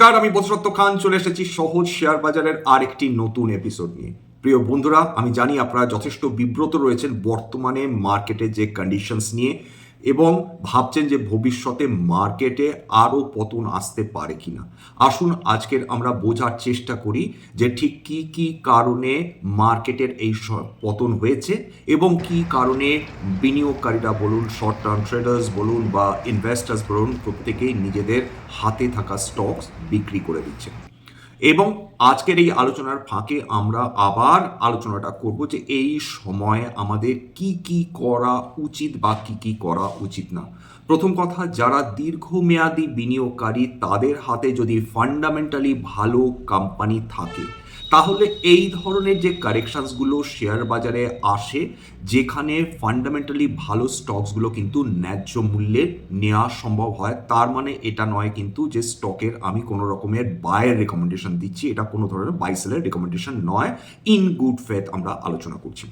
নমস্কার, আমি বসরত্ত খান, চলে এসেছি সহজ শেয়ার বাজারের আরেকটি নতুন এপিসোড নিয়ে। প্রিয় বন্ধুরা, আমি জানি আপনারা যথেষ্ট বিব্রত রয়েছেন বর্তমানে মার্কেটে যে কন্ডিশনস নিয়ে। এবং ভাবছেন যে ভবিষ্যতে মার্কেটে আরও পতন আসতে পারে কি না আসুন আজকের আমরা বোঝার চেষ্টা করি যে ঠিক কি কি কারণে মার্কেটের এই পতন হয়েছে এবং কি কারণে বিনিয়োগকারীরা বলুন শর্ট টার্ম ট্রেডার্স বলুন বা ইনভেস্টার্স বলুন, প্রত্যেকেই নিজেদের হাতে থাকা স্টকস বিক্রি করে দিচ্ছে। এবং আজকের এই আলোচনার ফাঁকে আমরা আবার আলোচনাটা করব যে এই সময়ে আমাদের কি কি করা উচিত বা কি কি করা উচিত না। প্রথম কথা, যারা দীর্ঘমেয়াদী বিনিয়োগকারী, তাদের হাতে যদি ফান্ডামেন্টালি ভালো কোম্পানি থাকে তাহলে এই ধরনের যে কারেকশনসগুলো শেয়ার বাজারে আসে, যেখানে ফান্ডামেন্টালি ভালো স্টকসগুলো কিন্তু ন্যায্য মূল্যে নেওয়া সম্ভব হয়, তার মানে এটা নয় কিন্তু যে স্টকের আমি কোনো রকমের বায়ের রেকমেন্ডেশন দিচ্ছি, এটা কোনো ধরনের বাই সেলের রেকমেন্ডেশন নয় ইন গুড ফেথ আমরা আলোচনা করছি।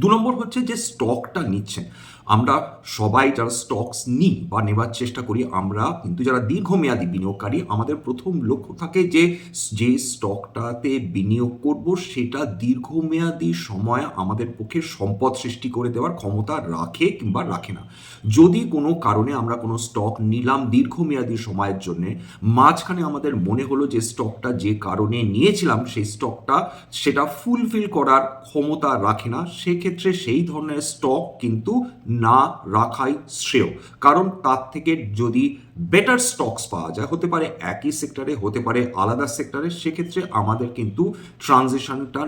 দু নম্বর হচ্ছে যে স্টকটা নিচ্ছেন। আমরা সবাই যারা স্টকস নিই বা নেবার চেষ্টা করি, আমরা কিন্তু যারা দীর্ঘমেয়াদী বিনিয়োগকারী, আমাদের প্রথম লক্ষ্য থাকে যে যে স্টকটাতে বিনিয়োগ করব, সেটা দীর্ঘমেয়াদী সময় আমাদের পক্ষে সম্পদ সৃষ্টি করে দেওয়ার ক্ষমতা রাখে কিংবা রাখে না। যদি কোনো কারণে আমরা কোনো স্টক নিলাম দীর্ঘমেয়াদী সময়ের জন্যে, মাঝখানে আমাদের মনে হলো যে স্টকটা যে কারণে নিয়েছিলাম, সেই স্টকটা সেটা ফুলফিল করার ক্ষমতা রাখে না, সেক্ষেত্রে সেই ধরনের স্টক কিন্তু না রাখাই শ্রেয়। কারণ তার থেকে যদি বেটার স্টকস পাওয়া যায়, হতে পারে একই সেক্টরে হতে পারে আলাদা সেক্টরে সেক্ষেত্রে আমাদের কিন্তু ট্রানজিশনটা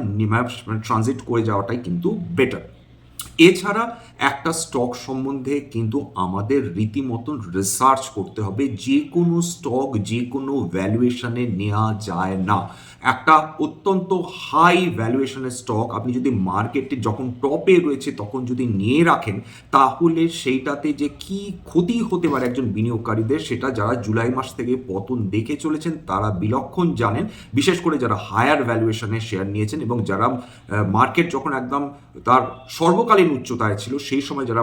ট্রানজিট করে যাওয়াটাই কিন্তু বেটার এছাড়া একটা স্টক সম্বন্ধে কিন্তু আমাদের রীতিমতন রিসার্চ করতে হবে, যে কোনো স্টক যে কোনো ভ্যালুয়েশনে নেওয়া যায় না। একটা অত্যন্ত হাই ভ্যালুয়েশনের স্টক আপনি যদি মার্কেটে যখন টপে রয়েছে তখন যদি নিয়ে রাখেন, তাহলে সেইটাতে যে কি ক্ষতি হতে পারে একজন বিনিয়োগকারীদের সেটা যারা জুলাই মাস থেকে পতন দেখে চলেছেন তারা বিলক্ষণ জানেন। বিশেষ করে যারা হায়ার ভ্যালুয়েশনে শেয়ার নিয়েছেন এবং যারা মার্কেট যখন একদম তার সর্বকালীন উচ্চতায় ছিল, সেই সময় যারা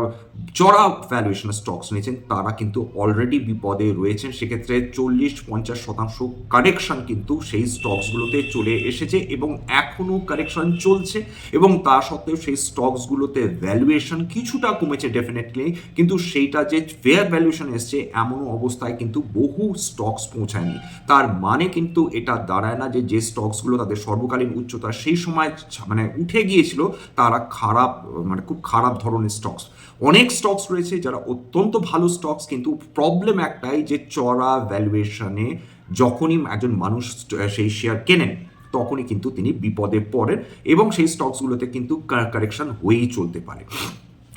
চড়া ভ্যালুয়েশনের স্টকস নিয়েছেন, তারা কিন্তু অলরেডি বিপদে রয়েছেন। সেক্ষেত্রে চল্লিশ, পঞ্চাশ শতাংশ কারেকশন কিন্তু সেই স্টকসগুলোতে চলে এসেছে এবং এখনও কারেকশন চলছে এবং তা সত্ত্বেও সেই স্টকসগুলোতে ভ্যালুয়েশন কিছুটা কমেছে ডেফিনেটলি কিন্তু সেইটা যে ফেয়ার ভ্যালুয়েশন এসছে এমন অবস্থায় কিন্তু বহু স্টকস পৌঁছায়নি। তার মানে কিন্তু এটা দাঁড়ায় না যে যে স্টকসগুলো তাদের সর্বকালীন উচ্চতা সেই সময় মানে উঠে গিয়েছিল, তারা খারাপ মানে খুব খারাপ ধরনের স্টকস অনেক স্টকস রয়েছে যারা অত্যন্ত ভালো স্টকস কিন্তু প্রবলেম একটাই যে চড়া ভ্যালুয়েশনে যখনই একজন মানুষ সেই শেয়ার কেনেন, তখনই কিন্তু তিনি বিপদে পড়েন এবং সেই স্টকসগুলোতে কিন্তু কারেকশন হয়েই চলতে পারে।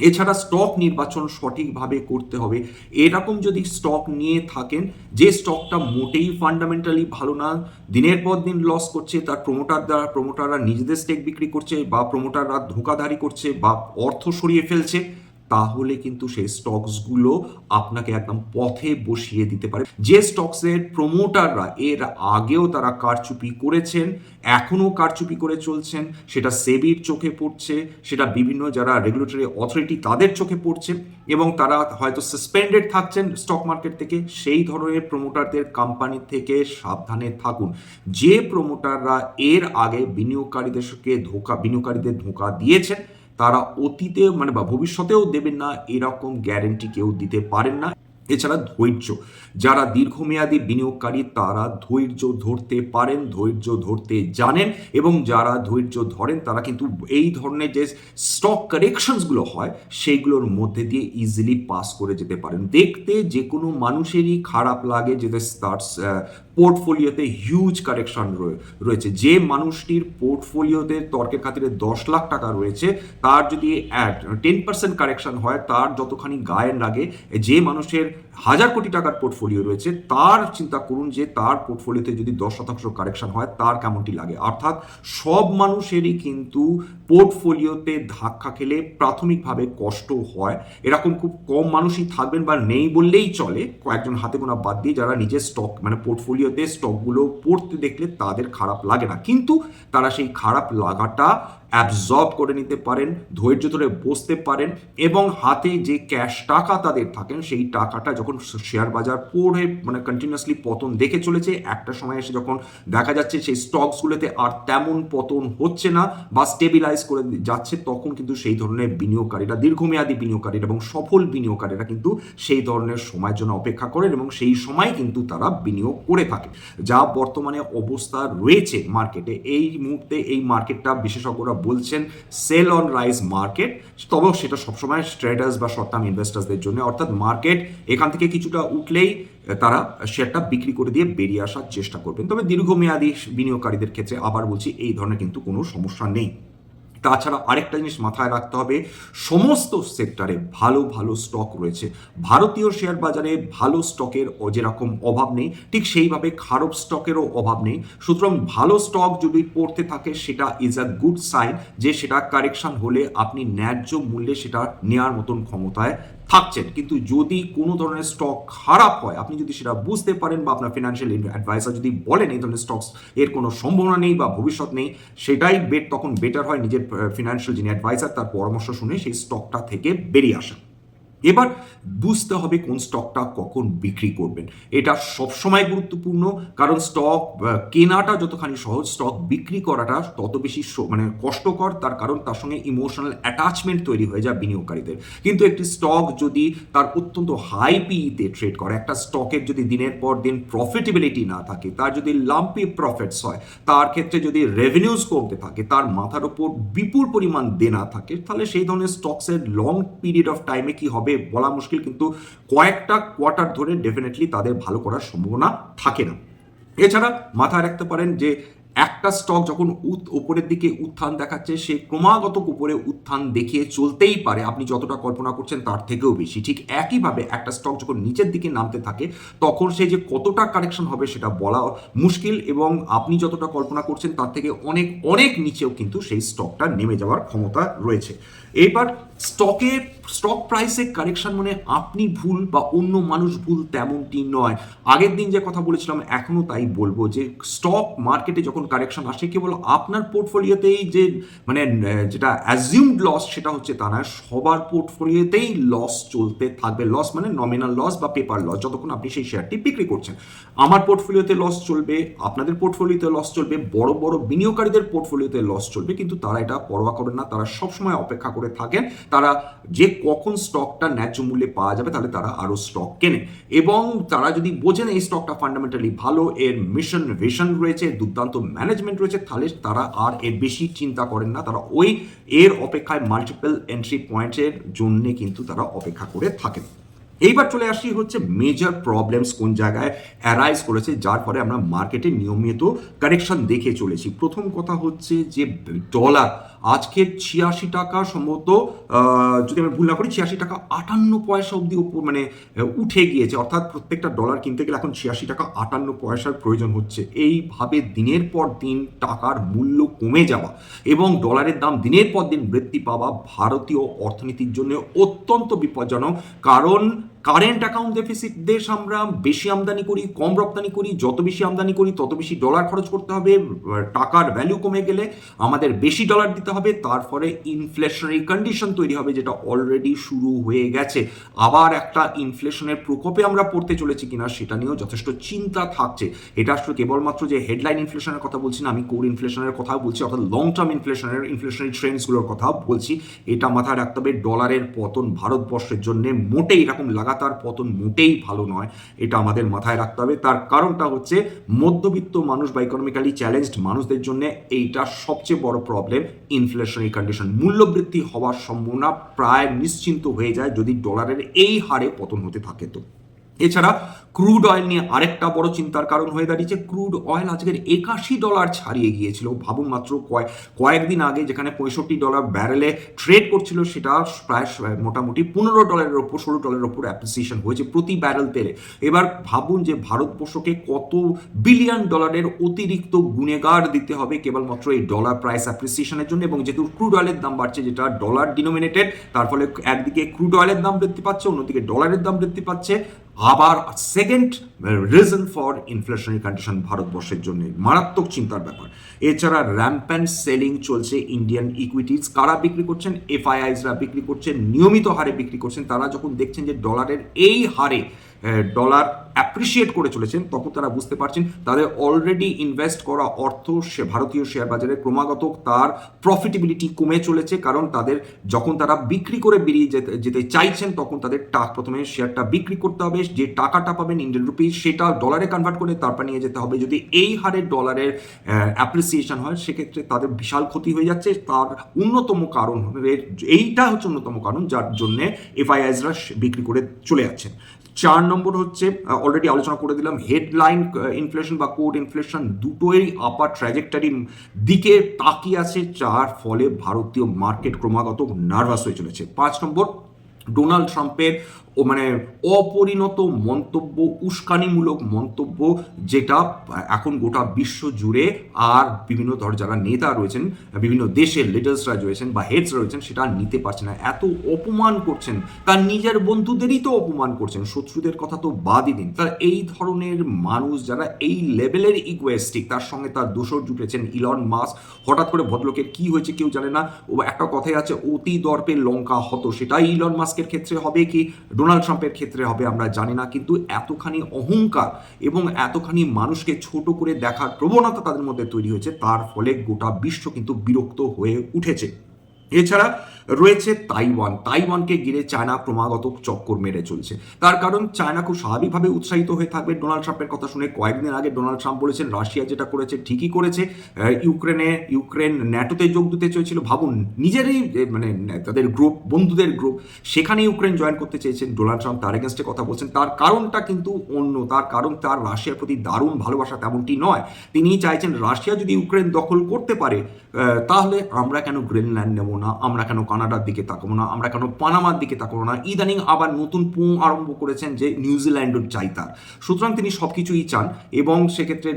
এছাড়া স্টক নির্বাচন সঠিকভাবে করতে হবে। এরকম যদি স্টক নিয়ে থাকেন, যে স্টকটা মোটেই ফান্ডামেন্টালি ভালো না, দিনের পর দিন লস করছে, তার প্রমোটার দ্বারা প্রমোটাররা নিজেদের স্টেক বিক্রি করছে বা প্রমোটাররা ধোকাধারি করছে বা অর্থ সরিয়ে ফেলছে তাহলে কিন্তু সেই স্টকসগুলো আপনাকে একদম পথে বসিয়ে দিতে পারে। যে স্টকসের প্রমোটাররা এর আগেও তারা কারচুপি করেছেন, এখনও কারচুপি করে চলছেন, সেটা সেবির চোখে পড়ছে, সেটা বিভিন্ন যারা রেগুলেটরি অথরিটি তাদের চোখে পড়ছে, এবং তারা হয়তো সাসপেন্ডেড থাকছেন স্টক মার্কেট থেকে, সেই ধরনের প্রমোটারদের কোম্পানি থেকে সাবধানে থাকুন। যে প্রমোটাররা এর আগে বিনিয়োগকারীদেরকে ধোকা, বিনিয়োগকারীদের ধোকা দিয়েছেন তারা অতীতে মানে বা ভবিষ্যতেও দেবেন না এরকম গ্যারেন্টি কেউ দিতে পারেন না। এছাড়া ধৈর্য, যারা দীর্ঘমেয়াদী বিনিয়োগকারী তারা ধৈর্য ধরতে পারেন, ধৈর্য ধরতে জানেন এবং যারা ধৈর্য ধরেন তারা কিন্তু এই ধরনের যে স্টক কারেকশনসগুলো হয়, সেইগুলোর মধ্যে দিয়ে ইজিলি পাস করে যেতে পারেন। দেখতে যে কোনো মানুষেরই খারাপ লাগে যে তার পোর্টফোলিওতে হিউজ কারেকশন রয়েছে। যে মানুষটির পোর্টফোলিওতে তর্কের খাতিরে দশ লাখ টাকা রয়েছে, তার যদি টেন পার্সেন্ট কারেকশন হয়, তার যতখানি গায়ের লাগে, যে মানুষের হাজার কোটি টাকার পোর্টফোলিও রয়েছে। তার চিন্তা করুন যে তার পোর্টফোলিওতে যদি দশ শতাংশ কারেকশন হয়, তার কেমনটি লাগে? অর্থাৎ সব মানুষেরই কিন্তু পোর্টফোলিওতে ধাক্কা খেলে প্রাথমিকভাবে কষ্ট হয়। এরকম খুব কম মানুষই থাকবেন বা নেই বললেই চলে। কয়েকজন হাতে গোনা বাদ দিয়ে যারা নিজের স্টক মানে পোর্টফোলিওতে স্টকগুলো পড়তে দেখলে তাদের খারাপ লাগে না। কিন্তু তারা সেই খারাপ লাগাটা অ্যাবজর্ব করে নিতে পারেন, ধৈর্য ধরে বসতে পারেন এবং হাতে যে ক্যাশ টাকা তাদের থাকেন, সেই টাকাটা যখন শেয়ার বাজার পড়ে মানে কন্টিনিউয়াসলি পতন দেখে চলেছে, একটা সময় এসে যখন দেখা যাচ্ছে সেই স্টকসগুলোতে আর তেমন পতন হচ্ছে না বা স্টেবিলাইজ করে যাচ্ছে, তখন কিন্তু সেই ধরনের বিনিয়োগকারীরা, দীর্ঘমেয়াদী বিনিয়োগকারীরা এবং সফল বিনিয়োগকারীরা কিন্তু সেই ধরনের সময়ের জন্য অপেক্ষা করেন এবং সেই সময় কিন্তু তারা বিনিয়োগ করে থাকে। যা বর্তমানে অবস্থা রয়েছে মার্কেটে এই মুহূর্তে এই মার্কেটটা বিশেষজ্ঞরা বলছেন সেল অন রাইজ মার্কেট তবেও সেটা সবসময় ট্রেডার্স বা শর্ট টার্ম ইনভেস্টার্সদের জন্য, অর্থাৎ মার্কেট এখান থেকে কিছুটা উঠলেই তারা শেয়ারটা বিক্রি করে দিয়ে বেরিয়ে আসার চেষ্টা করবেন। তবে দীর্ঘমেয়াদী বিনিয়োগকারীদের ক্ষেত্রে আবার বলছি, এই ধরনের কিন্তু কোনো সমস্যা নেই। তাছাড়া আরেকটা জিনিস মাথায় রাখতে হবে, সমস্ত সেক্টরে ভালো ভালো স্টক রয়েছে। ভারতীয় শেয়ার বাজারে ভালো স্টকের যেরকম অভাব নেই, ঠিক সেইভাবে খারাপ স্টকেরও অভাব নেই। সুতরাং ভালো স্টক যদি পড়তে থাকে, সেটা ইজ আ গুড সাইন যে সেটা কারেকশন হলে আপনি ন্যায্য মূল্যে সেটা নেওয়ার মতন ক্ষমতায় থাকছেন। কিন্তু যদি কোনো ধরনের স্টক খারাপ হয়, আপনি যদি সেটা বুঝতে পারেন বা আপনার ফিনান্সিয়াল অ্যাডভাইসার যদি বলেন এই ধরনের স্টকস এর কোনো সম্ভাবনা নেই বা ভবিষ্যৎ নেই, সেটাই বেট তখন বেটার হয় নিজের ফিনান্সিয়াল যিনি অ্যাডভাইসার তার পরামর্শ শুনে সেই স্টকটা থেকে বেরিয়ে আসা। এবার বুঝতে হবে কোন স্টকটা কখন বিক্রি করবেন। এটা সবসময় গুরুত্বপূর্ণ, কারণ স্টক কেনাটা যতখানি সহজ স্টক বিক্রি করাটা তত বেশি মানে কষ্টকর, তার কারণ তার সঙ্গে ইমোশনাল অ্যাটাচমেন্ট তৈরি হয়ে যায় বিনিয়োগকারীদের। কিন্তু একটি স্টক যদি তার অত্যন্ত হাই পিইতে ট্রেড করে, একটা স্টকের যদি দিনের পর দিন প্রফিটেবিলিটি না থাকে, তার যদি লাম্পি প্রফিটস হয়, তার ক্ষেত্রে যদি রেভিনিউজ কমতে থাকে, তার মাথার উপর বিপুল পরিমাণ দেনা থাকে, তাহলে সেই ধরনের স্টকসের লং পিরিয়ড অফ টাইমে কি হবে? বলা মুশকিল কিন্তু কয়েকটা কোয়ার্টার ধরে ডেফিনেটলি তাদের ভালো করার সম্ভাবনা থাকে না। এছাড়া মাথায় রাখতে পারেন যে একটা স্টক যখন উপরের দিকে উত্থান দেখাচ্ছে, সে ক্রমাগত উপরে উত্থান দেখিয়ে চলতেই পারে। আপনি যতটা কল্পনা করছেন তার থেকেও বেশি। ঠিক একইভাবে একটা স্টক যখন নিচের দিকে নামতে থাকে, তখন সে যে কতটা কারেকশন হবে সেটা বলা মুশকিল এবং আপনি যতটা কল্পনা করছেন তার থেকে অনেক অনেক নিচেও কিন্তু সেই স্টকটা নেমে যাওয়ার ক্ষমতা রয়েছে। এবার স্টকে স্টক প্রাইসে কারেকশন মানে আপনি ভুল বা অন্য মানুষ ভুল তেমনটি নয়। আগের দিন যে কথা বলেছিলাম এখনও তাই বলব যে স্টক মার্কেটে যখন কারেকশন আসে, কেবল আপনার পোর্টফোলিওতেই যে মানে যেটা অ্যাজিউমড লস সেটা হচ্ছে তা নয়, সবার পোর্টফোলিওতেই লস চলতে থাকবে। লস মানে নমিনাল লস বা পেপার লস যতক্ষণ আপনি সেই শেয়ারটি বিক্রি করছেন। আমার পোর্টফোলিওতে লস চলবে, আপনাদের পোর্টফোলিওতে লস চলবে, বড় বড় বিনিয়োগকারীদের পোর্টফোলিওতে লস চলবে, কিন্তু তারা এটা পরোয়া করেন না, তারা সবসময় অপেক্ষা করে থাকেন, তারা যে কখন স্টকটা ন্যায্য মূল্যে পাওয়া যাবে তাহলে তারা আরও স্টক কেনে। এবং তারা যদি বোঝেন এই স্টকটা ফান্ডামেন্টালি ভালো, এর মিশন ভিশন রয়েছে, দুর্দান্ত ম্যানেজমেন্ট রয়েছে, তাহলে তারা আর এর বেশি চিন্তা করেন না। তারা ওই এর অপেক্ষায় মাল্টিপল এন্ট্রি পয়েন্টের জন্যে কিন্তু তারা অপেক্ষা করে থাকেন। এইবার চলে আসি হচ্ছে মেজর প্রবলেমস কোন জায়গায় অ্যারাইজ করেছে, যার ফলে আমরা মার্কেটে নিয়মিত কারেকশন দেখে চলেছি। প্রথম কথা হচ্ছে যে ডলার আজকে ছিয়াশি টাকা সম্ভবত যদি আমি ভুল না করি, ছিয়াশি টাকা আটান্ন পয়সা অবধি উপর মানে উঠে গিয়েছে। অর্থাৎ প্রত্যেকটা ডলার কিনতে গেলে এখন ছিয়াশি টাকা আটান্ন পয়সার প্রয়োজন হচ্ছে। এইভাবে দিনের পর দিন টাকার মূল্য কমে যাওয়া এবং ডলারের দাম দিনের পর দিন বৃদ্ধি পাওয়া ভারতীয় অর্থনীতির জন্য অত্যন্ত বিপজ্জনক। কারণ কারেন্ট অ্যাকাউন্ট ডেফিসিট দেশ আমরা বেশি আমদানি করি, কম রপ্তানি করি, যত বেশি আমদানি করি, তত বেশি ডলার খরচ করতে হবে টাকার ভ্যালু কমে গেলে আমাদের বেশি ডলার দিতে হবে, তার ফলে ইনফ্লেশনারি কন্ডিশন তৈরি হবে, যেটা অলরেডি শুরু হয়ে গেছে। আবার একটা ইনফ্লেশনের প্রকোপে আমরা পড়তে চলেছি কিনা, সেটা নিয়েও যথেষ্ট চিন্তা থাকছে। এটা আসলে কেবলমাত্র যে হেডলাইন ইনফ্লেশনের কথা বলছি না, আমি কোর ইনফ্লেশনের কথা বলছি, অর্থাৎ লং টার্ম ইনফ্লেশনের ইনফ্লেশনারি ট্রেন্ডসগুলোর কথা বলছি। এটা মাথায় রাখতে হবে ডলারের পতন ভারতবর্ষের জন্য মোটেই এরকম লাগা লাগাতার পতন মোটেই ভালো নয়, এটা আমাদের মাথায় রাখতে হবে। তার কারণটা হচ্ছে মধ্যবিত্ত মানুষ বা ইকোনমিক্যালি চ্যালেঞ্জড মানুষদের জন্য এইটা সবচেয়ে বড় প্রবলেম ইনফ্লেশনারি কন্ডিশন মূল্যবৃদ্ধি হওয়ার সম্ভাবনা প্রায় নিশ্চিন্ত হয়ে যায় যদি ডলারের এই হারে পতন হতে থাকে তো। এছাড়া ক্রুড অয়েল নিয়ে আরেকটা বড় চিন্তার কারণ হয়ে দাঁড়িয়েছে। ক্রুড অয়েল আজকের একাশি ডলার ছাড়িয়ে গিয়েছিল। ভাবুন মাত্র কয়েক কয়েকদিন আগে যেখানে পঁয়ষট্টি ডলার ব্যারেলে ট্রেড করছিল, সেটা প্রায় মোটামুটি পনেরো ডলারের ওপর, ষোলো ডলারের ওপর অ্যাপ্রিসিয়েশন হয়েছে প্রতি ব্যারেল তেলে। এবার ভাবুন যে ভারতবর্ষকে কত বিলিয়ন ডলারের অতিরিক্ত গুণেগার দিতে হবে কেবলমাত্র এই ডলার প্রাইস অ্যাপ্রিসিয়েশনের জন্য। এবং যেহেতু ক্রুড অয়েলের দাম বাড়ছে, যেটা ডলার ডিনোমিনেটেড তার ফলে একদিকে ক্রুড অয়েলের দাম বৃদ্ধি পাচ্ছে, অন্যদিকে ডলারের দাম বৃদ্ধি পাচ্ছে। আবার second reason for inflationary condition ভারতবর্ষের জন্য মারাত্মক চিন্তার ব্যাপার। এছাড়া র্যাম্প্যান্ট সেলিং চলছে ইন্ডিয়ান ইকুইটিজ কারা বিক্রি করছেন? এফআইআইসরা বিক্রি করছেন, নিয়মিত হারে বিক্রি করছেন। তারা যখন দেখছেন যে ডলারের এই হারে ডলার অ্যাপ্রিসিয়েট করে চলেছেন, তখন তারা বুঝতে পারছেন তাদের অলরেডি ইনভেস্ট করা অর্থ সে ভারতীয় শেয়ার বাজারে ক্রমাগত তার প্রফিটেবিলিটি কমে চলেছে, কারণ তাদের যখন তারা বিক্রি করে বেরিয়ে যেতে যেতে চাইছেন, তখন তাদের টাকা প্রথমে শেয়ারটা বিক্রি করতে হবে, যে টাকাটা পাবেন ইন্ডিয়ান রুপি সেটা ডলারে কনভার্ট করে তারপর নিয়ে যেতে হবে। যদি এই হারে ডলারের অ্যাপ্রিসিয়েশন হয়, সেক্ষেত্রে তাদের বিশাল ক্ষতি হয়ে যাচ্ছে। তার অন্যতম কারণ এইটা হচ্ছে অন্যতম কারণ যার জন্যে এফআইআইসরা বিক্রি করে চলে যাচ্ছেন। চার নম্বর হচ্ছে অলরেডি আলোচনা করে দিলাম হেডলাইন ইনফ্লেশন বা কোড ইনফ্লেশন দুটোই আপার ট্র্যাজেক্টারি দিকে তাকিয়ে আছে, যার ফলে ভারতীয় মার্কেট ক্রমাগত নার্ভাস হয়ে চলেছে। পাঁচ নম্বর ডোনাল্ড ট্রাম্পের মানে অপরিণত মন্তব্য, উস্কানিমূলক মন্তব্য, যেটা এখন গোটা বিশ্ব জুড়ে আর বিভিন্ন ধর যারা নেতা রয়েছেন, বিভিন্ন দেশের লিডার্সরা রয়েছেন বা হেডস রয়েছেন, সেটা নিতে পারছে না। এত অপমান করছেন। তার নিজের বন্ধুদেরই তো অপমান করছেন। শত্রুদের কথা তো বাদই দিন। তার এই ধরনের মানুষ যারা এই লেভেলের ইকুয়েস্টিক তার সঙ্গে তার দোষর জুটেছেন ইলন মাস হঠাৎ করে ভদ্রলোকের কি হয়েছে কেউ জানে না। ও একটা কথাই আছে, অতি দর্পে লঙ্কা হতো। সেটাই ইলন মাস্কের ক্ষেত্রে হবে কি? ডোনাল্ড ট্রাম্পের ক্ষেত্রে হবে, আমরা জানি না, কিন্তু এতখানি অহংকার এবং এতখানি মানুষকে ছোট করে দেখার প্রবণতা তাদের মধ্যে তৈরি হয়েছে, তার ফলে গোটা বিশ্ব কিন্তু বিরক্ত হয়ে উঠেছে। এছাড়া রয়েছে তাইওয়ান। তাইওয়ানকে ঘিরে চায়না ক্রমাগত চক্কর মেরে চলছে। তার কারণ চায়না খুব স্বাভাবিকভাবে উৎসাহিত হয়ে থাকবে ডোনাল্ড ট্রাম্পের কথা শুনে। কয়েকদিন আগে ডোনাল্ড ট্রাম্প বলেছেন, রাশিয়া যেটা করেছে ঠিকই করেছে। ইউক্রেনে, ইউক্রেন ন্যাটোতে যোগ দিতে চেয়েছিল। ভাবুন, নিজেরই মানে তাদের গ্রুপ, বন্ধুদের গ্রুপ, সেখানে ইউক্রেন জয়েন করতে চেয়েছেন ডোনাল্ড ট্রাম্প। তার এগেনস্টে কথা বলছেন। তার কারণটা কিন্তু অন্য। তার কারণ তার রাশিয়ার প্রতি দারুণ ভালোবাসা তেমনটি নয়। তিনি চাইছেন রাশিয়া যদি ইউক্রেন দখল করতে পারে তাহলে আমরা কেন গ্রিনল্যান্ড নেব না? আমরা কেন কানাডার দিকে তাকাবো না, আমরা কেন পানামার দিকে তাকাবো না? ইদানিং আবার নতুন পুঁ আরম্ভ করেছেন যে নিউজিল্যান্ডও চাই তার সুতরাং তিনি সব কিছুই চান এবং সেক্ষেত্রে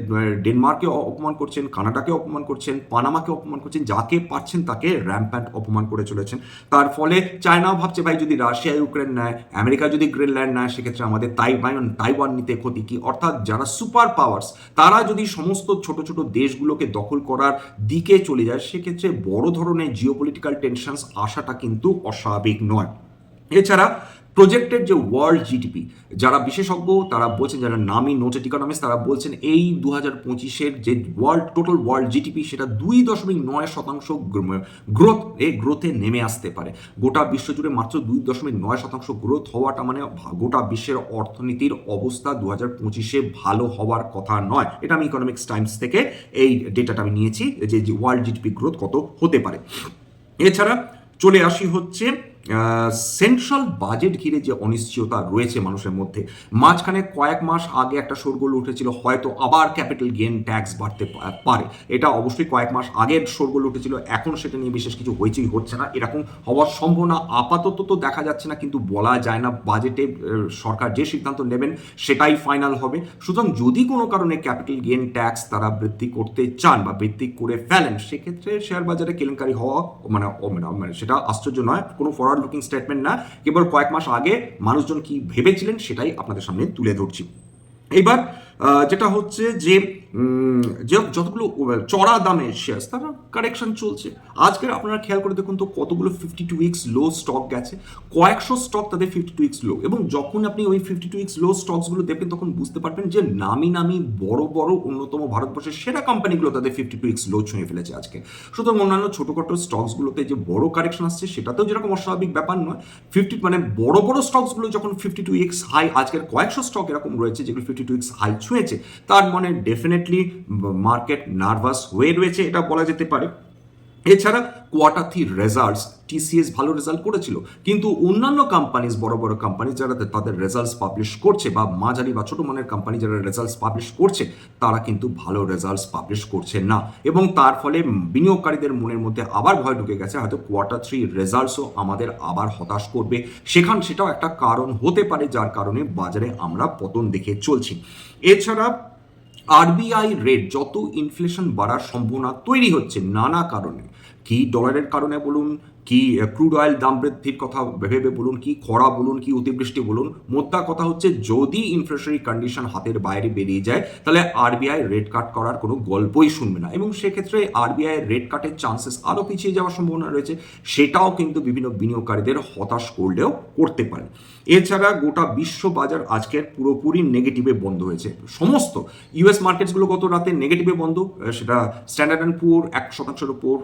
ডেনমার্কে অপমান করছেন, কানাডাকে অপমান করছেন, পানামাকে অপমান করছেন, যাকে পাচ্ছেন তাকে র্যাম্প্যান্ট অপমান করে চলেছেন। তার ফলে চায়নাও ভাবছে, ভাই, যদি রাশিয়া ইউক্রেন নেয়, আমেরিকা যদি গ্রিনল্যান্ড নেয়, সেক্ষেত্রে আমাদের তাইওয়ান তাইওয়ান নিতে ক্ষতি কি? অর্থাৎ যারা সুপার পাওয়ার্স, তারা যদি সমস্ত ছোট ছোট দেশগুলোকে দখল করার দিকে চলে যায়, সেক্ষেত্রে বড় ধরনের জিওপলিটিক্যাল টেনশনস আসাটা কিন্তু অস্বাভাবিক নয়। এছাড়া প্রজেক্টের যে ওয়ার্ল্ড জিডিপি যারা বিশেষজ্ঞ, তারা বলছেন, যারা নামি নোটেড ইকোনমিক্স তারা বলছেন এই দু হাজার পঁচিশের যে ওয়ার্ল্ড টোটাল ওয়ার্ল্ড জিডিপি সেটা দুই দশমিক নয় শতাংশ গ্রোথ এই গ্রোথে নেমে আসতে পারে। গোটা বিশ্ব জুড়ে মাত্র দুই দশমিক নয় শতাংশ গ্রোথ হওয়াটা মানে গোটা বিশ্বের অর্থনীতির অবস্থা দু হাজার পঁচিশে ভালো হওয়ার কথা নয়। এটা আমি ইকোনমিক্স টাইমস থেকে এই ডেটাটা আমি নিয়েছি, যে ওয়ার্ল্ড জিডিপি গ্রোথ কত হতে পারে। এছাড়া চলে আসি হচ্ছে সেন্ট্রাল বাজেট ঘিরে যে অনিশ্চয়তা রয়েছে মানুষের মধ্যে, মাঝখানে কয়েক মাস আগে একটা শোরগোল উঠেছিল, হয়তো আবার ক্যাপিটাল গেন ট্যাক্স বাড়তে পারে। এটা অবশ্যই কয়েক মাস আগের শোরগোল উঠেছিল, এখন সেটা নিয়ে বিশেষ কিছু হয়েছেই হচ্ছে না। এরকম হওয়ার সম্ভাবনা আপাতত তো দেখা যাচ্ছে না, কিন্তু বলা যায় না বাজেটে সরকার যে সিদ্ধান্ত নেবেন সেটাই ফাইনাল হবে। সুতরাং যদি কোনো কারণে ক্যাপিটাল গেন ট্যাক্স তারা বৃদ্ধি করতে চান বা বৃদ্ধি করে ফেলেন, সেক্ষেত্রে শেয়ার বাজারে কেলেঙ্কারি হওয়া মানে মানে সেটা আশ্চর্য নয়। কোনো ফরওয়ার্ড লুকিং স্টেটমেন্ট না, কেবল কয়েক মাস আগে মানুষজন কি ভেবেছিলেন সেটাই আপনাদের সামনে তুলে ধরছি। এইবার যেটা হচ্ছে যে যতগুলো চড়া দামের শেয়ার তারা কারেকশন চলছে। আজকের আপনারা খেয়াল করে দেখুন তো, কতগুলো fifty two weeks low stock গেছে। কয়েকশো স্টক তাদের ফিফটি টু উইক্স লো এবং যখন আপনি ওই ফিফটি টু উইক্স লো স্টকসগুলো দেখবেন, তখন বুঝতে পারবেন যে নামি নামি বড় বড় অন্যতম ভারতবর্ষের সেরা কোম্পানিগুলো তাদের ফিফটি টু উইক্স লো ছুঁয়ে ফেলেছে আজকে। সুতরাং অন্যান্য ছোটোখাটো স্টকসগুলোতে যে বড় কারেকশন আসছে, সেটাতেও যেরকম অস্বাভাবিক ব্যাপার নয়। ফিফটি মানে বড় বড় স্টকসগুলো যখন ফিফটি টু উইক্স হাই আজকের কয়েকশো স্টক এরকম রয়েছে, যেগুলো ফিফটি টু উইক্স হাই ছুঁয়েছে, তার মানে ডেফিনেটলি মার্কেট নার্ভাস হয়ে রয়েছে, এটা বলা যেতে পারে। এছাড়া কোয়ার্টার থ্রি রেজাল্টস টিসিএস ভালো রেজাল্ট করেছিল। কিন্তু অন্যান্য কোম্পানিজ বড় বড় কোম্পানি যারা তাদের রেজাল্টস পাবলিশ করছে বা মাঝারি বা ছোট মানের কোম্পানি যারা রেজাল্টস পাবলিশ করছে, তারা কিন্তু ভালো রেজাল্টস পাবলিশ করছে না। এবং তার ফলে বিনিয়োগকারীদের মনের মধ্যে আবার ভয় ঢুকে গেছে, হয়তো কোয়ার্টার থ্রি রেজাল্টসও আমাদের আবার হতাশ করবে। সেখান, সেটাও একটা কারণ হতে পারে, যার কারণে বাজারে আমরা পতন দেখে চলছি। এছাড়া আরবিআই রেট যত ইনফ্লেশন বাড়ার সম্ভাবনা তৈরি হচ্ছে নানা কারণে। কি ডলারের কারণে বলুন, কি ক্রুড অয়েল দাম বৃদ্ধির কথা ভেবে বলুন, কি খরা বলুন, কি অতিবৃষ্টি বলুন, মোদ্দা কথা হচ্ছে যদি ইনফ্লেশনারি কন্ডিশন হাতের বাইরে বেরিয়ে যায়, তাহলে আরবিআই রেট কাট করার কোনো গল্পই শুনবে না। এবং সেক্ষেত্রে আরবিআই রেট কাটের চান্সেস আরও পিছিয়ে যাওয়ার সম্ভাবনা রয়েছে, সেটাও কিন্তু বিভিন্ন বিনিয়োগকারীদের হতাশ করলেও করতে পারে। এছাড়া গোটা বিশ্ব বাজার আজকের পুরোপুরি নেগেটিভে বন্ধ হয়েছে। সমস্ত ইউএস মার্কেটসগুলো গত রাতে নেগেটিভে বন্ধ। সেটা স্ট্যান্ডার্ড অ্যান্ড পুর এক শতাংশের ওপর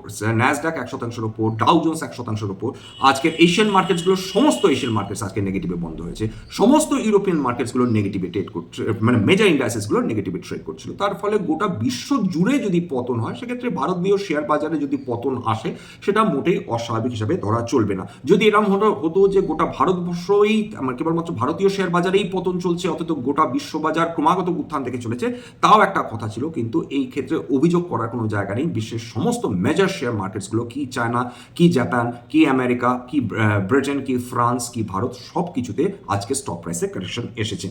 ন্যাসডাক এক শতাংশের ওপর ডাউ জোন্স এক শতাংশের ওপর। আজকের এশিয়ান মার্কেটসগুলো সমস্ত এশিয়ান মার্কেটস আজকে নেগেটিভে বন্ধ হয়েছে। সমস্ত ইউরোপিয়ান মার্কেটসগুলো নেগেটিভে ট্রেড করছে মানে মেজর ইন্ডাস্ট্রিসগুলো নেগেটিভে ট্রেড করছিল। তার ফলে গোটা বিশ্ব জুড়ে যদি পতন হয়, সেক্ষেত্রে ভারতীয় শেয়ার বাজারে যদি পতন আসে, সেটা মোটেই অস্বাভাবিক হিসাবে ধরা চলবে না। যদি এরকম হতো যে গোটা ভারতবর্ষই আমার কেবলমাত্র ভারতীয় শেয়ার বাজারেই পতন চলছে, অথচ গোটা বিশ্ববাজার ক্রমাগত উত্থান থেকে চলেছে, তাও একটা কথা ছিল, কিন্তু এই ক্ষেত্রে অভিযোগ করার কোনো জায়গা নেই, বিশ্বের সমস্ত মেজর শেয়ার মার্কেটসগুলো কি চায়না, কি জাপান, কি আমেরিকা, কি ব্রিটেন, কি ফ্রান্স, কি ভারত সব কিছুতে আজকে স্টক প্রাইসে কারেকশন এসেছে।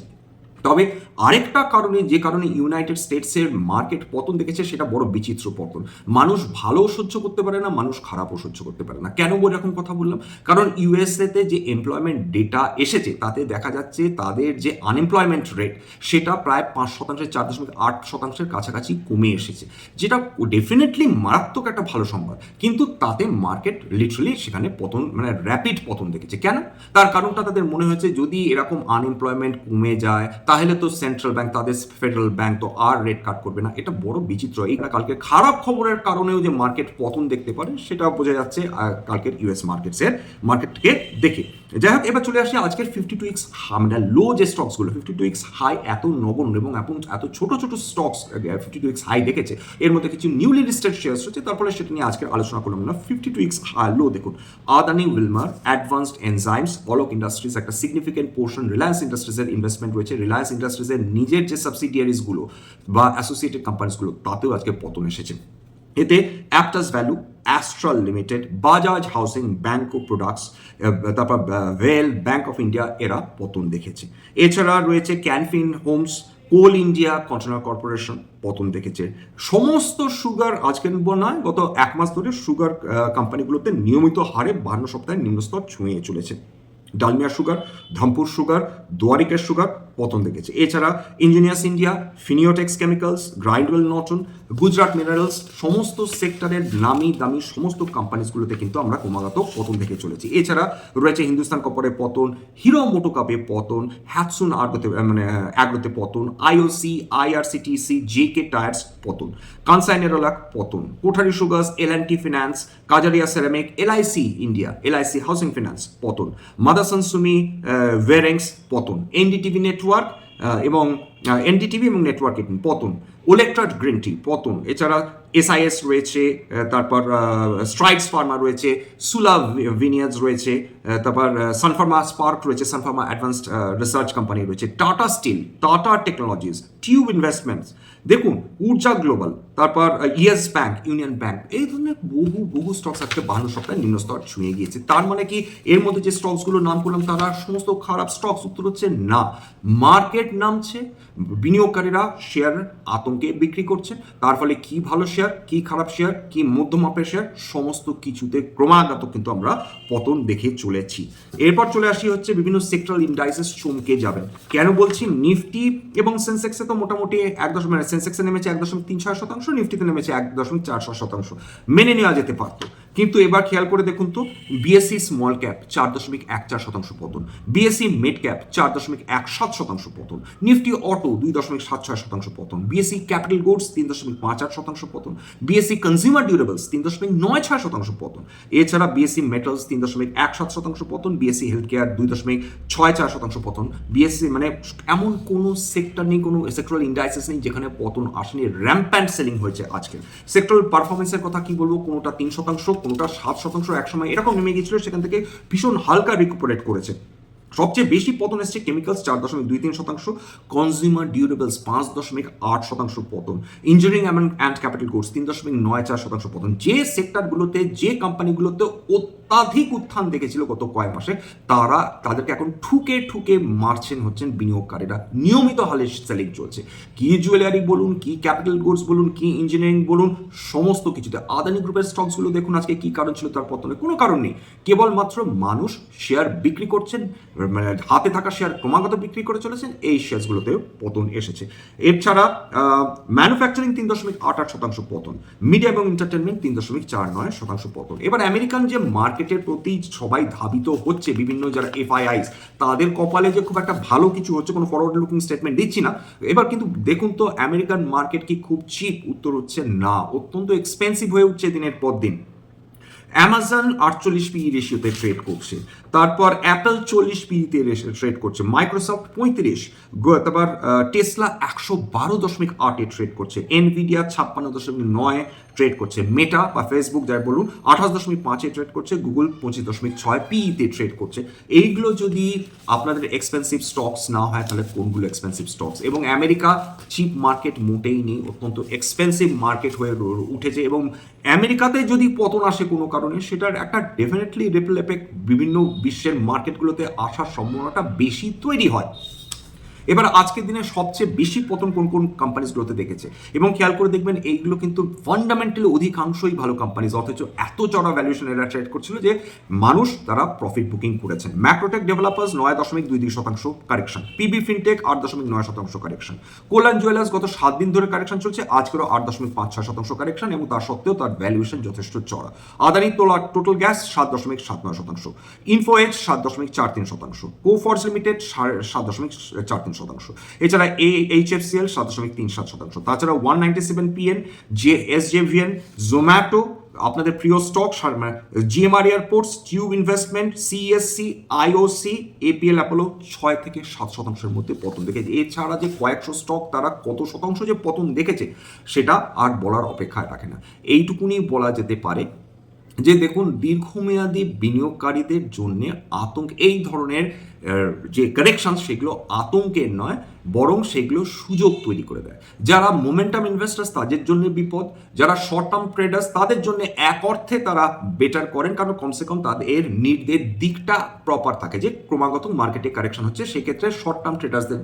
তবে আরেকটা কারণে, যে কারণে ইউনাইটেড স্টেটসের মার্কেট পতন দেখেছে, সেটা বড় বিচিত্র পতন। মানুষ ভালোও সহ্য করতে পারে না, মানুষ খারাপও সহ্য করতে পারে না। কেন এরকম কথা বললাম? কারণ ইউএসএতে যে এমপ্লয়মেন্ট ডেটা এসেছে, তাতে দেখা যাচ্ছে তাদের যে আনএমপ্লয়মেন্ট রেট সেটা প্রায় পাঁচ শতাংশের চার দশমিক আট শতাংশের কাছাকাছি কমে এসেছে। যেটা ডেফিনেটলি মারাত্মক একটা ভালো সংবাদ। কিন্তু তাতে মার্কেট লিটারালি সেখানে পতন মানে র্যাপিড পতন দেখেছে। কেন? তার কারণটা তাদের মনে হয়েছে, যদি এরকম আনএমপ্লয়মেন্ট কমে যায় তাহলে তো সেন্ট্রাল ব্যাংক তাদের ফেডারেল ব্যাংক তো আর রেট কাট করবে না। এটা বড় বিচিত্র। এই কালকে খারাপ খবরের কারণেও যে মার্কেট পতন দেখতে পারে সেটা বোঝা যাচ্ছে কালকের ইউএস মার্কেটসের মার্কেটকে দেখে। যাই হোক এবার চলে আসি আজকের ফিফটি টু উইক্স মানে লো যে স্টকসগুলো ফিফটি টু উইক্স হাই এত নগণ্য এবং এত ছোট ছোট stocks fifty two weeks high দেখেছে। এর মধ্যে কিছু নিউলি লিস্টেড শেয়ার্স হচ্ছে তারপরে সেটা নিয়ে আজকে আলোচনা করলাম না ফিফটি টু হাই লো দেখুন। Adani Wilmar Advanced Enzymes Alok Industries একটা সিগনিফিকেন্ট পোর্শন রিলায়েন্স ইন্ডাস্ট্রিজের ইনভেস্টমেন্ট রয়েছে। রিলায়েন্স ইন্ডাস্ট্রিজের নিজের যে সাবসিডিয়ারিজগুলো বা অ্যাসোসিয়েটেড কোম্পানিসগুলো তাতেও আজকে পতন এসেছে। এতে Aptus Value, Astral Limited, Bajaj housing, bank of products তারপর ভেল ব্যাংক অফ ইন্ডিয়া এরা পতন দেখেছে। এছাড়া রয়েছে Canfin Homes, Coal India Container Corporation পতন দেখেছে। সমস্ত সুগার আজকে নয় গত এক মাস ধরে সুগার কোম্পানিগুলোতে নিয়মিত হারে বান্ন সপ্তাহে নিম্নস্তর ছুঁয়ে চলেছে। ডালমিয়া সুগার, ধামপুর সুগার দোয়ারিকের সুগার পতন দেখেছে। এছাড়া Engineers India, Fineotex Chemicals, Grindwell Norton Gujarat Minerals, সমস্ত সেক্টরের নামি দামি সমস্ত কোম্পানিজগুলোতে কিন্তু আমরা ক্রমাগত পতন দেখে চলেছি। এছাড়া রয়েছে হিন্দুস্তান কপারের পতন, হিরো মোটোকাপে পতন, হ্যাটসুন আর্গোতে মানে অ্যাগ্রোতে পতন, IOC, IRCTC J K tyres পতন কানসাইনেরোলাক পতন, Kothari sugars, L N T finance, Kajaria ceramic LIC India LIC housing finance পতন মাদাসন সুমি ভেরেংস পতন এনডিটিভি নেটওয়ার্ক এবং এনডিটিভি এবং নেটওয়ার্ক, পতন ওলেকট্রাট গ্রিন টি পতন, এছাড়া এসআইএস রয়েছে তারপর স্ট্রাইকস ফার্মা রয়েছে সুলা ভিনিয়ার্স রয়েছে তারপর সানফার্মা স্পার্ক রয়েছে Sun Pharma advanced research company রয়েছে Tata steel Tata technologies tube investments দেখুন ঊর্জা গ্লোবাল তারপর ইয়েস ব্যাংক, ইউনিয়ন ব্যাংক, এই ধরনের বহু বহু স্টকস আজকে বান্ন সপ্তাহে নিম্ন স্তর ছুঁয়ে গিয়েছে। তার মানে কি, এর মধ্যে যে স্টকসগুলো নাম করলাম, তারা সমস্ত খারাপ স্টকস উত্তর হচ্ছে না। মার্কেট নামছে, বিনিয়োগকারীরা শেয়ার আতঙ্কে বিক্রি করছে। তার ফলে কি ভালো শেয়ার কি খারাপ শেয়ার কি মধ্যমাপের শেয়ার সমস্ত কিছুতে ক্রমাগত কিন্তু আমরা পতন দেখে চলেছি। এরপর চলে আসি হচ্ছে বিভিন্ন সেক্টরাল ইন্ডাইসেস চমকে যাবেন। কেন বলছি? নিফটি এবং সেন্সেক্সে তো মোটামুটি এক দশমিক সেন্সেক্সে নেমেছে এক দশমিক তিন ছয় শতাংশ। নিফটিতে নেমেছে এক দশমিক চার শতাংশ। মেনে নেওয়া যেতে পারতো। কিন্তু এবার খেয়াল করে দেখুন তো বিএসসি স্মল ক্যাপ চার দশমিক এক চার শতাংশ পতন বিএসসি মিড ক্যাপ চার দশমিক এক সাত শতাংশ পতন নিফটি অটো দুই দশমিক সাত ছয় শতাংশ পতন বিএসসি ক্যাপিটাল গুডস তিন দশমিক পাঁচ আট শতাংশ পতন বিএসসি কনজিউমার ডিউরেবলস তিন দশমিক নয় ছয় শতাংশ পতন, এছাড়া বিএসসি মেটালস তিন দশমিক এক সাত শতাংশ পতন বিএসসি হেলথ কেয়ার দুই দশমিক ছয় চার শতাংশ পতন বিএসসি মানে এমন কোনো সেক্টর নেই, কোনো সেক্টরাল ইন্ডাইসেস নেই যেখানে পতন আসেনি র্যাম্প্যান্ট সেলিং হয়েছে আজকে। সেক্টরাল পারফরমেন্সের কথা কি বলব, কোনোটা তিন শতাংশ কোনোটা সাত শতাংশ এক সময় এরকম নেমে গিয়েছিল, সেখান থেকে ভীষণ হালকা রিকুপারেট করেছে। সবচেয়ে বেশি পতন এসছে কেমিক্যালস চার দশমিক দুই তিন শতাংশ কনজিউমার ডিউরেবলস পাঁচ দশমিক আট শতাংশ পতন ইঞ্জিনিয়ারিং অ্যান্ড ক্যাপিটাল কোর্স তিন দশমিক নয় চার শতাংশ পতন। যে সেক্টরগুলোতে যে কোম্পানিগুলোতে শতাধিক উত্থান দেখেছিল গত কয়েক মাসে। তারা তাদেরকে এখন ঠুকে ঠুকে মারছেন হচ্ছেন বিনিয়োগকারীরা। নিয়মিত হালে সেলিং চলছে। কি জুয়েলারি বলুন, কি ক্যাপিটাল গুডস বলুন, কি ইঞ্জিনিয়ারিং বলুন, সমস্ত কিছুতে। আদানি গ্রুপের স্টকসগুলো দেখুন আজকে কি কারণ ছিল তার পতনে কোনো কারণ নেই। কেবলমাত্র মানুষ শেয়ার বিক্রি করছেন মানে হাতে থাকা শেয়ার ক্রমাগত বিক্রি করে চলেছেন, এই শেয়ারগুলোতেও পতন এসেছে। এছাড়া ম্যানুফ্যাকচারিং তিন দশমিক আট আট শতাংশ পতন। মিডিয়া এবং এন্টারটেনমেন্ট তিন দশমিক চার নয় শতাংশ পতন। এবার আমেরিকান যে মার্কেটের প্রতি সবাই ধাবিত হচ্ছে বিভিন্ন যারা এফআইআইস তাদের কপালে যে খুব একটা ভালো কিছু হচ্ছে কোনো ফরওয়ার্ড লুকিং স্টেটমেন্ট দিচ্ছি না। এবার কিন্তু দেখুন তো আমেরিকান মার্কেট কি খুব চিপ উত্তর হচ্ছে না। অত্যন্ত এক্সপেন্সিভ হয়ে উঠছে দিনের পর দিন। অ্যামাজন আটচল্লিশ পিই রেশিওতে ট্রেড করছে। তারপর অ্যাপেল চল্লিশ পিইতে ট্রেড করছে। মাইক্রোসফট পঁয়ত্রিশ। তারপর টেসলা একশো বারো দশমিক আটে ট্রেড করছে। এনভিডিয়া ছাপ্পান্ন দশমিক নয়। ট্রেড করছে। মেটা বা ফেসবুক যাই বলুন, আঠাশ দশমিক পাঁচে ট্রেড করছে গুগল পঁচিশ দশমিক ছয় পিইতে ট্রেড করছে। এইগুলো যদি আপনাদের এক্সপেন্সিভ স্টকস না হয়, তাহলে কোনগুলো এক্সপেন্সিভ স্টকস এবং আমেরিকা চিপ মার্কেট মোটেই নেই, অত্যন্ত এক্সপেন্সিভ মার্কেট হয়ে উঠেছে এবং আমেরিকাতে যদি পতন আসে কোনো কারণে, সেটার একটা ডেফিনেটলি রিপল বিভিন্ন বিশ্বের মার্কেটগুলোতে আসার সম্ভাবনাটা বেশি তৈরি হয়। এবার আজকের দিনে সবচেয়ে বেশি পতন কোন কোন কোম্পানিজগুলোতে দেখেছে? এবং খেয়াল করে দেখবেন, এইগুলো কিন্তু ফান্ডামেন্টালি অধিকাংশই ভালো কোম্পানিজ অথচ এত চড়া ভ্যালুয়েশন এরা ট্রেড করছিল যে মানুষ তারা প্রফিট বুকিং করেছেন। ম্যাক্রোটেক ডেভেলপার্স নয় দশমিক দুই দুই শতাংশ কারেকশন পিবি ফিনটেক আট দশমিক নয় শতাংশ কারেকশন কোলান জুয়েলার্স গত সাত দিন ধরে কারেকশন চলছে, আজকেরও আট দশমিক পাঁচ ছয় শতাংশ কারেকশন এবং তার সত্ত্বেও তার ভ্যালুয়েশন যথেষ্ট চড়া। আদানি তোলা টোটাল গ্যাস সাত দশমিক সাত নয় শতাংশ ইনফোএজ সাত দশমিক চার তিন শতাংশ কোফর্স লিমিটেড সাত দশমিক চার তিন শতাংশ। এছাড়া এ এইচ এফ সিএল সাত দশমিক তিন সাত শতাংশ। তাছাড়া one ninety seven PN J S JVN Zomato আপনাদের প্রিয় stock GMR airports tube investment CSC IOC APL Apollo ছয় থেকে সাত শতাংশের মধ্যে পতন দেখেছে। এছাড়া যে কয়েকশো স্টক তারা কত শতাংশ যে পতন দেখেছে, সেটা আর বলার অপেক্ষায় রাখে না। এইটুকুনি বলা যেতে পারে যে দেখুন দীর্ঘমেয়াদী বিনিয়োগকারীদের জন্য আতঙ্ক এই ধরনের যে কারেকশন সেগুলো আতঙ্কের নয় বরং সেগুলো সুযোগ তৈরি করে দেয়। যারা মোমেন্টাম ইনভেস্টার্স তাদের জন্য বিপদ, যারা শর্ট টার্ম ট্রেডার্স তাদের জন্য এক অর্থে তারা বেটার করেন, কারণ কমসে কম তাদের নির্দের দিকটা প্রপার থাকে। যে ক্রমাগত মার্কেটে কারেকশন হচ্ছে, সেক্ষেত্রে শর্ট টার্ম ট্রেডার্সদের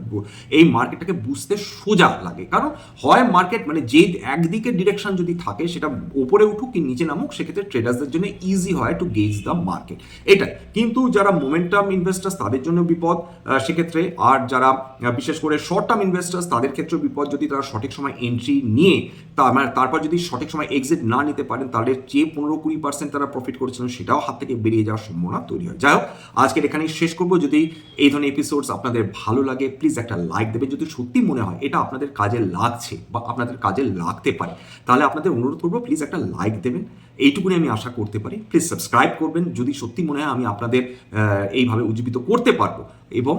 এই মার্কেটটাকে বুঝতে সোজা লাগে। কারণ হয় মার্কেট মানে যে একদিকে ডিরেকশন যদি থাকে, সেটা উপরে উঠুক কি নিচে নামুক, সেক্ষেত্রে ট্রেডার্সদের জন্য ইজি হয় টু গেজ দ্য মার্কেট এটাই। কিন্তু যারা মোমেন্টাম ইনভেস্টার্স তাদের জন্য বিপদ সেক্ষেত্রে আর যারা বিশেষ করে শর্ট টার্ম ইনভেস্টার্স তাদের ক্ষেত্রে বিপদ যদি তারা সঠিক সময় এন্ট্রি নিয়ে মানে তারপর যদি সঠিক সময় এক্সিট না নিতে পারেন, তাহলে যে পনেরো কুড়ি পার্সেন্ট তারা প্রফিট করেছিলেন সেটাও হাত থেকে বেরিয়ে যাওয়ার সম্ভাবনা তৈরি হয়। যাই হোক, আজকের এখানেই শেষ করব। যদি এই ধরনের এপিসোডস আপনাদের ভালো লাগে প্লিজ একটা লাইক দেবেন। যদি সত্যি মনে হয় এটা আপনাদের কাজে লাগছে বা আপনাদের কাজে লাগতে পারে, তাহলে আপনাদের অনুরোধ করব প্লিজ একটা লাইক দেবেন। এইটুকুনি আমি আশা করতে পারি। প্লিজ সাবস্ক্রাইব করবেন। যদি সত্যি মনে হয় আমি আপনাদের এইভাবে উজ্জীবিত করতে পারব এবং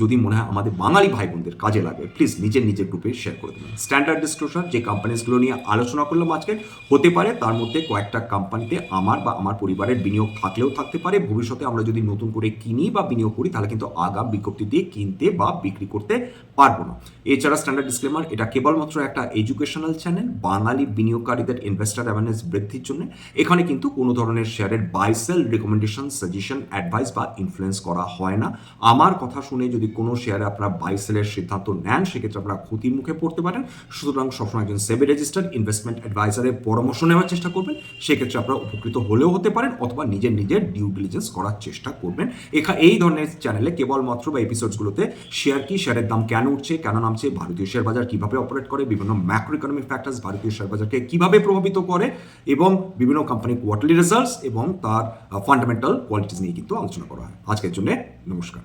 যদি মনে হয় আমাদের বাঙালি ভাই বোনদের কাজে লাগবে প্লিজ নিজের নিজের গ্রুপে শেয়ার করে দেবেন। স্ট্যান্ডার্ড ডিসক্লোজার যে কোম্পানিজগুলো নিয়ে আলোচনা করলাম আজকে, হতে পারে তার মধ্যে কয়েকটা কোম্পানিতে আমার বা আমার পরিবারের বিনিয়োগ থাকলেও থাকতে পারে। ভবিষ্যতে আমরা যদি নতুন করে কিনি বা বিনিয়োগ করি, তাহলে কিন্তু আগাম বিজ্ঞপ্তি দিয়ে কিনতে বা বিক্রি করতে পারব না। এছাড়া স্ট্যান্ডার্ড ডিসক্লেমার এটা কেবলমাত্র একটা এডুকেশনাল চ্যানেল বাঙালি বিনিয়োগকারীদের ইনভেস্টার অ্যাওয়ারনেস বৃদ্ধির জন্য এখানে কিন্তু কোনো ধরনের শেয়ারের buy sell recommendation suggestion advice বা ইনফ্লুয়েন্স করা হয় না। আমার কথা শুনে যদি কোনো শেয়ারে আপনারা বাই সেলের সিদ্ধান্ত নেন, সেক্ষেত্রে আপনারা ক্ষতির মুখে পড়তে পারেন। সুতরাং সবসময় একজন সেভি রেজিস্টার্ড ইনভেস্টমেন্ট অ্যাডভাইজারের পরামর্শ নেওয়ার চেষ্টা করবেন। সেক্ষেত্রে আপনারা উপকৃত হলেও হতে পারেন অথবা নিজের নিজের ডিউ ডিলিজেন্স করার চেষ্টা করবেন। এখা এই ধরনের চ্যানেলে কেবলমাত্র বা এপিসোডসগুলোতে শেয়ার কি শেয়ারের দাম কেন উঠছে, কেন নামছে, ভারতীয় শেয়ার বাজার কীভাবে অপারেট করে, বিভিন্ন ম্যাক্রো ইকোনমিক ফ্যাক্টরস ভারতীয় শেয়ার বাজারকে কীভাবে প্রভাবিত করে এবং বিভিন্ন কোম্পানির কোয়ার্টারলি রেজাল্টস এবং তার ফান্ডামেন্টাল কোয়ালিটিস নিয়ে কিন্তু আলোচনা করা হয়। আজকের জন্য নমস্কার।